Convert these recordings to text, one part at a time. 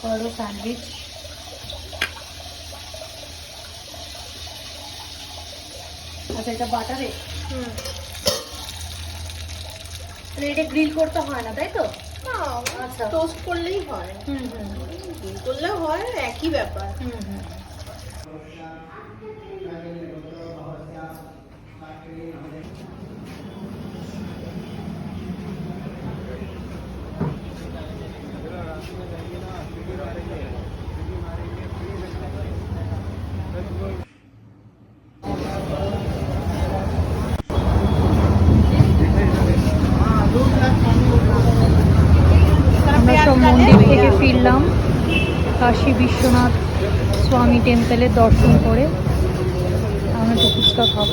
Avocado sandwich. আচ্ছা এটা বাটারে? হুম। এটা গ্রিল করতে হয় না তাই তো? আচ্ছা। টোস্ট করলেই হয়। হুম হুম। ডিম করলেও হয় একই ব্যাপার। হুম হুম। আমরা মন্দির থেকে ফিরলাম। কাশী বিশ্বনাথ স্বামী টেম্পেলের দর্শন করে আমরা তো ফুচকা খাব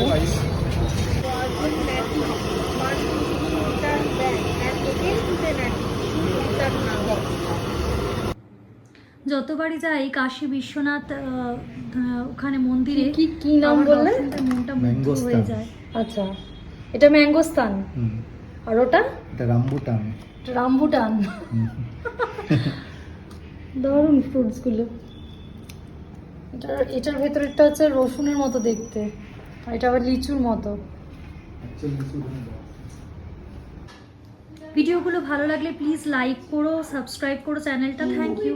যতবারই যাই কাশী বিশ্বনাথ ওখানে মন্দিরে কি কি নাম বললেন মনটা মুগ্ধ হয়ে যায়। আচ্ছা এটা ম্যাঙ্গোস্তান হুম। আর ওটা? এটা রামবুটান। রামবুটান। দারুণ ফ্রুটসগুলো এটার এটার ভেতরেরটা হচ্ছে রসুনের মতো দেখতে। আর এটা আবার লিচুর মতো। ভিডিওগুলো ভালো লাগলে প্লিজ লাইক করো সাবস্ক্রাইব করো চ্যানেলটা থ্যাংক ইউ